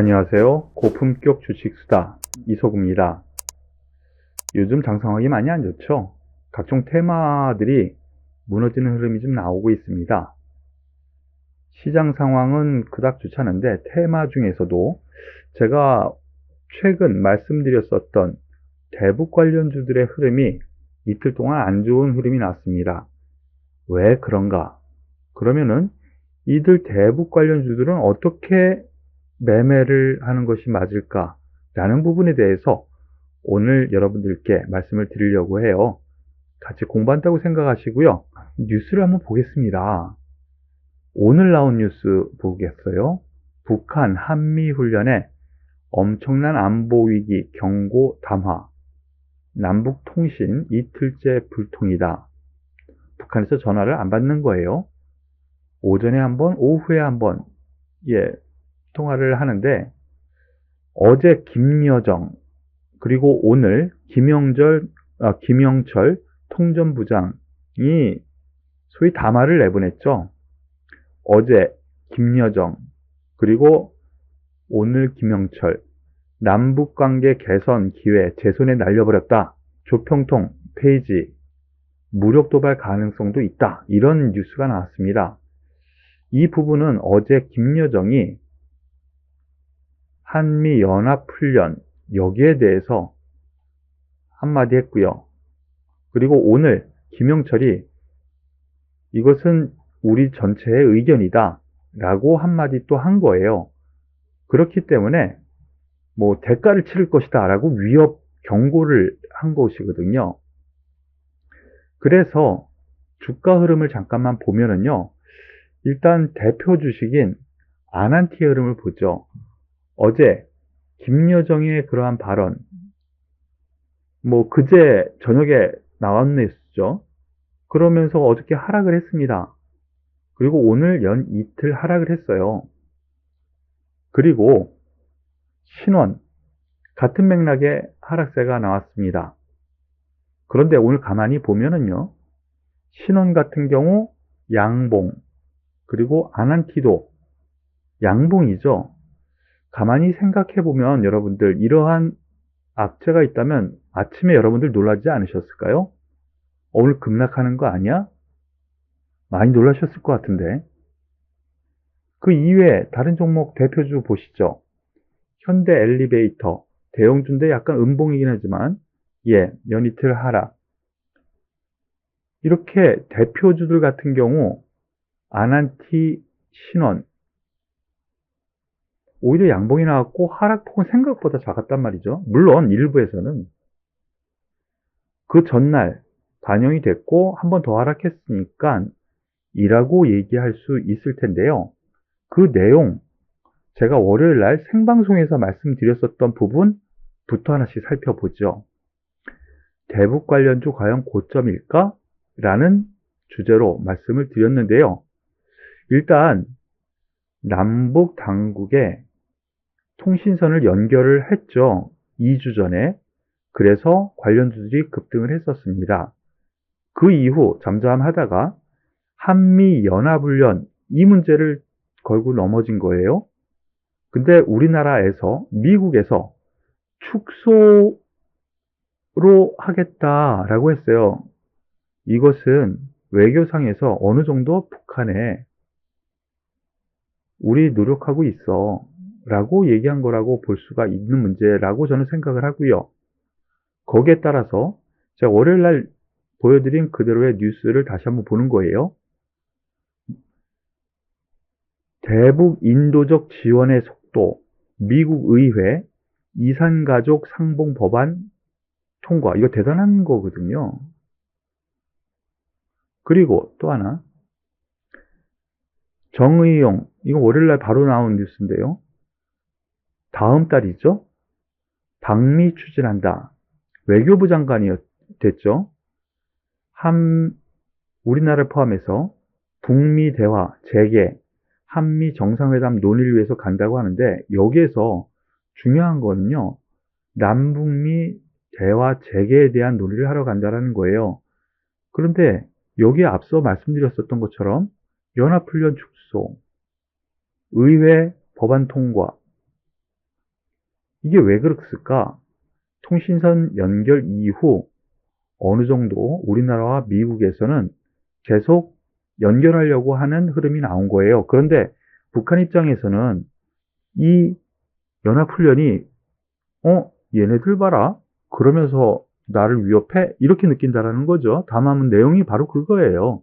안녕하세요. 고품격 주식수다 이소구입니다. 요즘 장상황이 많이 안 좋죠? 각종 테마들이 무너지는 흐름이 좀 나오고 있습니다. 시장 상황은 그닥 좋지 않은데 테마 중에서도 제가 최근 말씀드렸었던 대북 관련주들의 흐름이 이틀 동안 안 좋은 흐름이 났습니다. 왜 그런가? 그러면은 이들 대북 관련주들은 어떻게 매매를 하는 것이 맞을까라는 부분에 대해서 오늘 여러분들께 말씀을 드리려고 해요. 같이 공부한다고 생각하시고요. 뉴스를 한번 보겠습니다. 오늘 나온 뉴스 보겠어요. 북한 한미 훈련에 엄청난 안보 위기 경고 담화. 남북 통신 이틀째 불통이다. 북한에서 전화를 안 받는 거예요. 오전에 한 번, 오후에 한 번, 예, 통화를 하는데, 어제 김여정, 그리고 오늘 김영절, 아, 김영철 통전부장이 소위 담화를 내보냈죠. 어제 김여정, 그리고 오늘 김영철, 남북관계 개선 기회 제 손에 날려버렸다. 조평통 페이지 무력 도발 가능성도 있다. 이런 뉴스가 나왔습니다. 이 부분은 어제 김여정이 한미 연합훈련 여기에 대해서 한마디 했고요. 그리고 오늘 김영철이 이것은 우리 전체의 의견이다 라고 한마디 또 한 거예요. 그렇기 때문에 뭐 대가를 치를 것이다 라고 위협 경고를 한 것이거든요. 그래서 주가 흐름을 잠깐만 보면은요. 일단 대표 주식인 아난티의 흐름을 보죠. 어제 김여정의 그러한 발언, 뭐 그제 저녁에 나왔냈죠. 그러면서 어저께 하락을 했습니다. 그리고 오늘 연 이틀 하락을 했어요. 그리고 신원 같은 맥락의 하락세가 나왔습니다. 그런데 오늘 가만히 보면은요. 신원 같은 경우 양봉 그리고 아난티도 양봉이죠. 가만히 생각해 보면 여러분들 이러한 악재가 있다면 아침에 여러분들 놀라지 않으셨을까요? 오늘 급락하는 거 아니야? 많이 놀라셨을 것 같은데. 그 이외에 다른 종목 대표주 보시죠. 현대 엘리베이터, 대형주인데 약간 음봉이긴 하지만, 예, 연이틀 하락. 이렇게 대표주들 같은 경우, 아난티 신원, 오히려 양봉이 나왔고 하락폭은 생각보다 작았단 말이죠. 물론 일부에서는 그 전날 반영이 됐고 한 번 더 하락했으니까 이라고 얘기할 수 있을 텐데요. 그 내용 제가 월요일 날 생방송에서 말씀드렸었던 부분부터 하나씩 살펴보죠. 대북 관련주 과연 고점일까? 라는 주제로 말씀을 드렸는데요. 일단 남북 당국의 통신선을 연결을 했죠. 2주 전에. 그래서 관련주들이 급등을 했었습니다. 그 이후 잠잠하다가 한미 연합훈련 이 문제를 걸고 넘어진 거예요. 근데 우리나라에서 미국에서 축소로 하겠다라고 했어요. 이것은 외교상에서 어느 정도 북한에 우리 노력하고 있어 라고 얘기한 거라고 볼 수가 있는 문제라고 저는 생각을 하고요. 거기에 따라서 제가 월요일 날 보여드린 그대로의 뉴스를 다시 한번 보는 거예요. 대북 인도적 지원의 속도, 미국 의회, 이산가족 상봉 법안 통과. 이거 대단한 거거든요. 그리고 또 하나. 정의용. 이거 월요일 날 바로 나온 뉴스인데요. 다음 달이죠. 방미 추진한다. 외교부 장관이 됐죠. 한, 우리나라를 포함해서 북미 대화, 재개, 한미 정상회담 논의를 위해서 간다고 하는데 여기에서 중요한 거는요. 남북미 대화 재개에 대한 논의를 하러 간다라는 거예요. 그런데 여기에 앞서 말씀드렸었던 것처럼 연합훈련 축소, 의회 법안 통과, 이게 왜 그랬을까? 통신선 연결 이후 어느 정도 우리나라와 미국에서는 계속 연결하려고 하는 흐름이 나온 거예요. 그런데 북한 입장에서는 이 연합훈련이 어 얘네들 봐라 그러면서 나를 위협해 이렇게 느낀다라는 거죠. 담화문 내용이 바로 그거예요.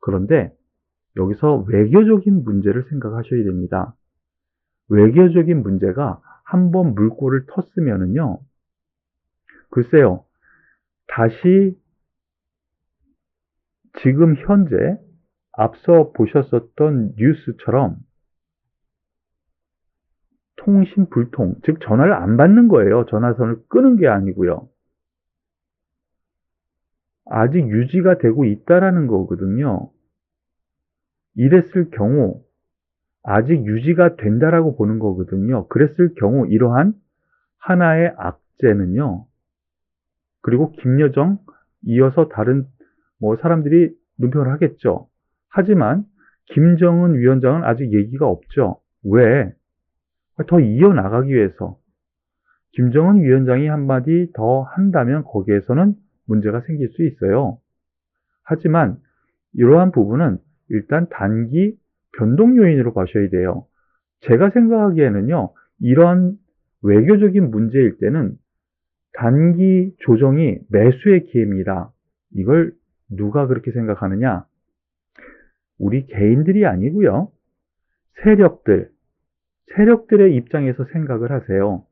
그런데 여기서 외교적인 문제를 생각하셔야 됩니다. 외교적인 문제가 한 번 물꼬를 텄으면은요, 글쎄요, 다시 지금 현재 앞서 보셨었던 뉴스처럼 통신 불통, 즉 전화를 안 받는 거예요. 전화선을 끄는 게 아니고요. 아직 유지가 되고 있다라는 거거든요. 이랬을 경우 아직 유지가 된다라고 보는 거거든요. 그랬을 경우 이러한 하나의 악재는요. 그리고 김여정 이어서 다른 뭐 사람들이 논평을 하겠죠. 하지만 김정은 위원장은 아직 얘기가 없죠. 왜? 더 이어나가기 위해서 김정은 위원장이 한마디 더 한다면 거기에서는 문제가 생길 수 있어요. 하지만 이러한 부분은 일단 단기 변동 요인으로 봐셔야 돼요. 제가 생각하기에는요, 이런 외교적인 문제일 때는 단기 조정이 매수의 기회입니다. 이걸 누가 그렇게 생각하느냐? 우리 개인들이 아니고요. 세력들, 세력들의 입장에서 생각을 하세요.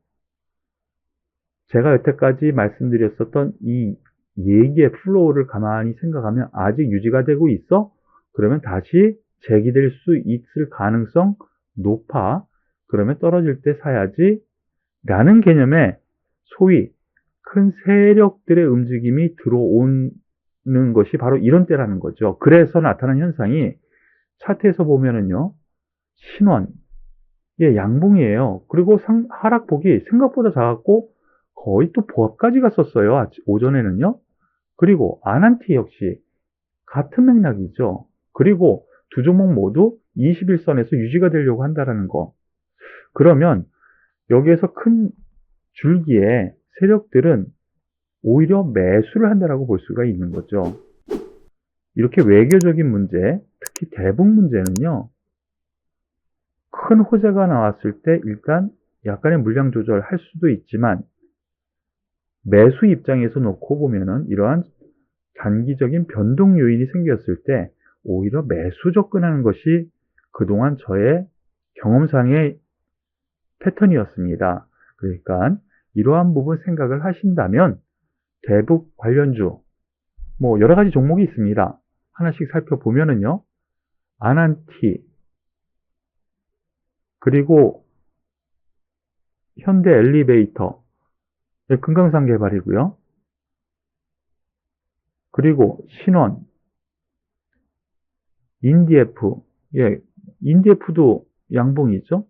제가 여태까지 말씀드렸었던 이 얘기의 플로우를 가만히 생각하면 아직 유지가 되고 있어? 그러면 다시 제기될 수 있을 가능성 높아. 그러면 떨어질 때 사야지. 라는 개념에 소위 큰 세력들의 움직임이 들어오는 것이 바로 이런 때라는 거죠. 그래서 나타난 현상이 차트에서 보면은요, 신원, 예, 양봉이에요. 그리고 상, 하락폭이 생각보다 작았고 거의 또 보합까지 갔었어요. 오전에는요. 그리고 아난티 역시 같은 맥락이죠. 그리고 두 종목 모두 21선에서 유지가 되려고 한다는 거. 그러면 여기에서 큰 줄기에 세력들은 오히려 매수를 한다라고 볼 수가 있는 거죠. 이렇게 외교적인 문제, 특히 대북 문제는요, 큰 호재가 나왔을 때 일단 약간의 물량 조절할 수도 있지만 매수 입장에서 놓고 보면은 이러한 단기적인 변동 요인이 생겼을 때 오히려 매수 접근하는 것이 그동안 저의 경험상의 패턴이었습니다. 그러니까 이러한 부분 생각을 하신다면 대북 관련주 뭐 여러 가지 종목이 있습니다. 하나씩 살펴보면은요. 아난티 그리고 현대 엘리베이터 네, 금강산 개발이고요. 그리고 신원, 인디에프, 예, 인디에프도 양봉이죠.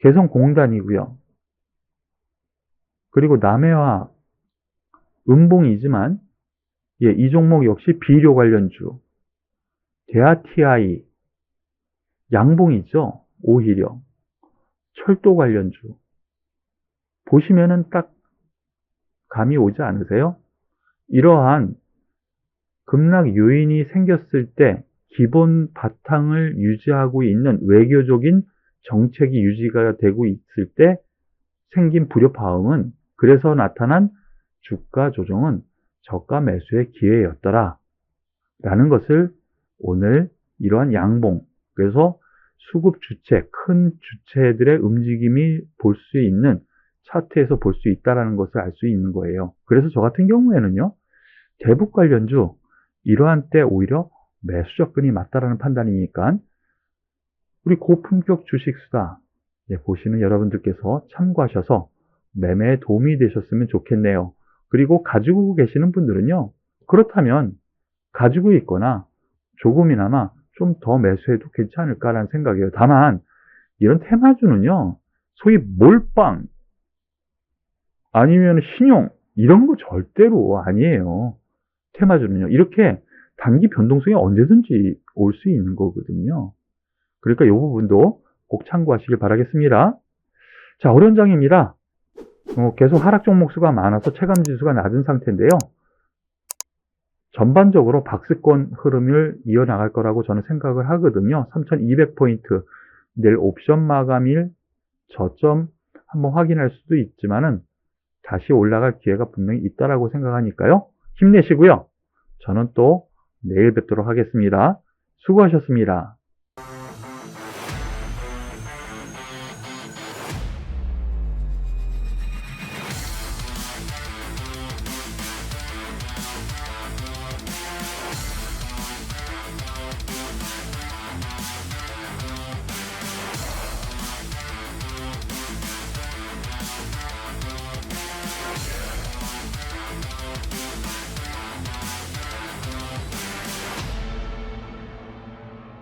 개성공단이고요. 그리고 남해와 음봉이지만 예, 이 종목 역시 비료 관련주. 대아티아이 양봉이죠. 오히려 철도 관련주. 보시면은 딱 감이 오지 않으세요? 이러한 급락 요인이 생겼을 때 기본 바탕을 유지하고 있는 외교적인 정책이 유지가 되고 있을 때 생긴 불협화음은 그래서 나타난 주가 조정은 저가 매수의 기회였더라. 라는 것을 오늘 이러한 양봉, 그래서 수급 주체, 큰 주체들의 움직임이 볼 수 있는 차트에서 볼 수 있다는 것을 알 수 있는 거예요. 그래서 저 같은 경우에는요, 대북 관련주, 이러한 때 오히려 매수 접근이 맞다라는 판단이니까, 우리 고품격 주식 수다, 예, 보시는 여러분들께서 참고하셔서 매매에 도움이 되셨으면 좋겠네요. 그리고 가지고 계시는 분들은요, 그렇다면 가지고 있거나 조금이나마 좀 더 매수해도 괜찮을까라는 생각이에요. 다만, 이런 테마주는요, 소위 몰빵, 아니면 신용 이런 거 절대로 아니에요. 테마주는요. 이렇게 단기 변동성이 언제든지 올 수 있는 거거든요. 그러니까 이 부분도 꼭 참고하시길 바라겠습니다. 자, 오련장입니다. 어, 계속 하락 종목 수가 많아서 체감 지수가 낮은 상태인데요. 전반적으로 박스권 흐름을 이어나갈 거라고 저는 생각을 하거든요. 3200포인트 내일 옵션 마감일 저점 한번 확인할 수도 있지만은 다시 올라갈 기회가 분명히 있다라고 생각하니까요. 힘내시고요. 저는 또 내일 뵙도록 하겠습니다. 수고하셨습니다.